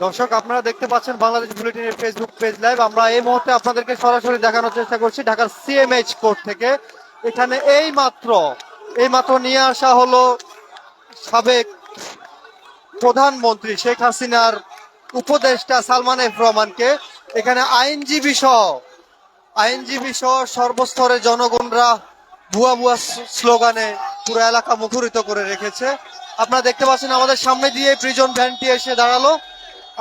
দর্শক, আপনারা দেখতে পাচ্ছেন বাংলাদেশ বুলেটিনের ফেসবুক পেজ লাইভ আমরা এই মুহূর্তে আপনাদেরকে সরাসরি দেখানোর চেষ্টা করছি ঢাকার সিএমএইচ কোর্ট থেকে। এখানে এই মাত্র এই মাত্র নিয়ে আসা হলো সাবেক প্রধানমন্ত্রী শেখ হাসিনার উপদেষ্টা সালমান এফ রহমানকে। এখানে আইনজীবী সহ আইনজীবী সহ সর্বস্তরের জনগণরা ভুয়া ভুয়া স্লো- স্লোগানে পুরো এলাকা মুখরিত করে রেখেছে। আপনারা দেখতে পাচ্ছেন আমাদের সামনে দিয়ে প্রিজন ভ্যানটি এসে দাঁড়াল।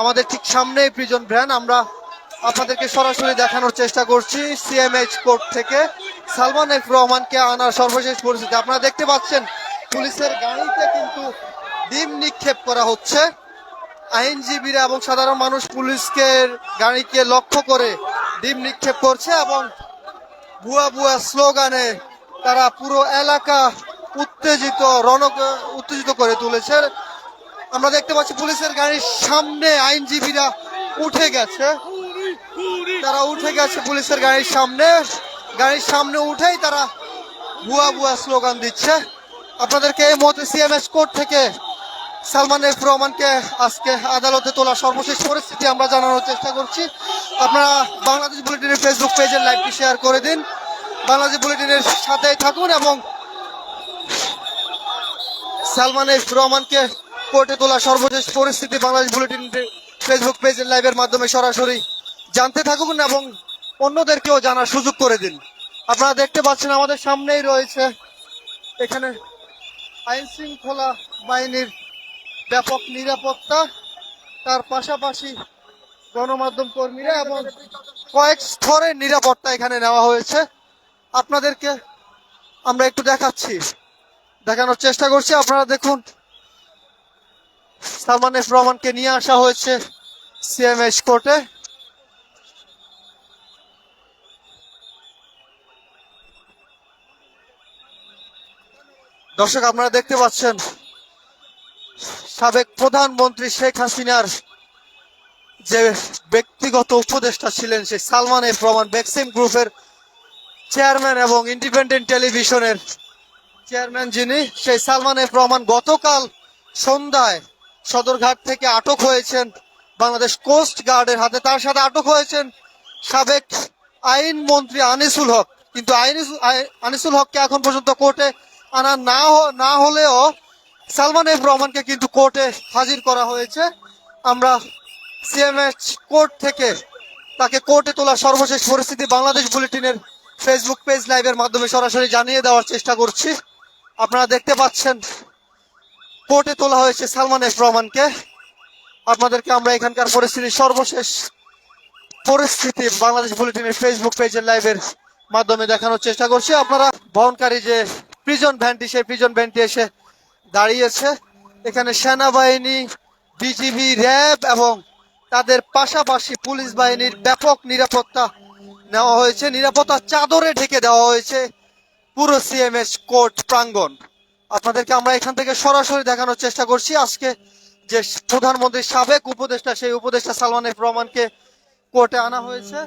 আমাদের ঠিক সামনেই প্রিজন ভ্যান আমরা আপনাদেরকে সরাসরি দেখানোর চেষ্টা করছি সিএমএইচ কোর্ট থেকে। সালমান এফ রহমানকে আনার সর্বশেষ পরিস্থিতি। আপনারা দেখতে পাচ্ছেন, পুলিশের গাড়িতে কিন্তু ডিম নিক্ষেপ করা হচ্ছে। আইনজীবীরা এবং সাধারণ মানুষ পুলিশকে গাড়িকে লক্ষ্য করে ডিম নিক্ষেপ করছে এবং ভুয়া ভুয়া স্লোগানে তারা পুরো এলাকা উত্তেজিত, রণক উত্তেজিত করে তুলেছে। আমরা দেখতে পাচ্ছি পুলিশের গাড়ির সামনে আইনজীবীরা উঠে গেছে। তারা উঠে গেছে পুলিশের গাড়ির সামনে। গাড়ির সামনে উঠেই তারা ভুয়া ভুয়া স্লোগান দিচ্ছে। আপনাদেরকে এই মুহূর্তে সিএমএস কোর্ট থেকে সালমান এফ রহমানকে আজকে আদালতে তোলা সর্বশেষ পরিস্থিতি আমরা জানানোর চেষ্টা করছি। আপনারা বাংলাদেশ বুলেটিনের ফেসবুক পেজের লাইভটি শেয়ার করে দিন। বাংলাদেশ বুলেটিনের সাথেই থাকুন এবং সালমান এফ রহমানকে কোর্টে তোলা সর্বশেষ পরিস্থিতি বাংলাদেশ বুলেটিন ফেসবুক পেজ লাইভের মাধ্যমে সরাসরি জানতে থাকুন এবং অন্যদেরকেও জানার সুযোগ করে দিন। আপনারা দেখতে পাচ্ছেন আমাদের সামনেই রয়েছে এখানে আইন শৃঙ্খলা বাহিনীর ব্যাপক নিরাপত্তা, তার পাশাপাশি গণমাধ্যম কর্মীরা এবং কয়েক স্তরের নিরাপত্তা এখানে নেওয়া হয়েছে। আপনাদেরকে আমরা একটু দেখাচ্ছি। দেখানোর চেষ্টা করছি, আপনারা দেখুন। সালমান এফ রহমানকে নিয়ে আসা হয়েছে সিএমএস কোর্টে দর্শক, আপনারা দেখতে পাচ্ছেন, সাবেক প্রধানমন্ত্রী শেখ হাসিনার যে ব্যক্তিগত উপদেষ্টা ছিলেন সেই সালমান এফ রহমান বেক্সিম গ্রুপের চেয়ারম্যান এবং ইন্ডিপেন্ডেন্ট টেলিভিশনের চেয়ারম্যান যিনি, সেই সালমান এফ রহমান গতকাল সন্ধ্যায় সদরঘাট থেকে আটক হয়েছেন বাংলাদেশ কোস্ট গার্ডের হাতে। তার সাথে আটক হয়েছেন সাবেক আইন মন্ত্রী আনিসুল হক। কিন্তু আনিসুল হককে এখন পর্যন্ত কোর্টে আনা না না হলেও সালমান এফ রহমানকে কিন্তু কোর্টে হাজির করা হয়েছে। আমরা সিএমএচ কোর্ট থেকে তাকে কোর্টে তোলা সর্বশেষ পরিস্থিতি বাংলাদেশ বুলেটিনের ফেসবুক পেজ লাইভের মাধ্যমে সরাসরি জানিয়ে দেওয়ার চেষ্টা করছি। আপনারা দেখতে পাচ্ছেন, কোর্টে তোলা হয়েছে সালমান এফ রহমানকে। আপনাদেরকে আমরা এখানকার পরিস্থিতির সর্বশেষ পরিস্থিতি বাংলাদেশ বুলেটিনের ফেসবুক পেজের লাইভের মাধ্যমে দেখানোর চেষ্টা করছি। আপনারা বহনকারী যে প্রিজন ভ্যানটি সেই প্রিজন ভ্যানটি এসে দাঁড়িয়েছে। এখানে সেনাবাহিনী বিজিবি র্যাব এবং তাদের পাশাপাশি পুলিশ বাহিনীর ব্যাপক নিরাপত্তা নেওয়া হয়েছে। নিরাপত্তা চাদরে ঢেকে দেওয়া হয়েছে। পুরো সিএমএস কোর্ট প্রাঙ্গণ। আপনাদেরকে আমরা এখান থেকে সরাসরি দেখানোর চেষ্টা করছি। আজকে যে প্রধানমন্ত্রীর সাবেক উপদেষ্টা, সেই উপদেষ্টা সালমান রহমানকে কোর্টে আনা হয়েছে।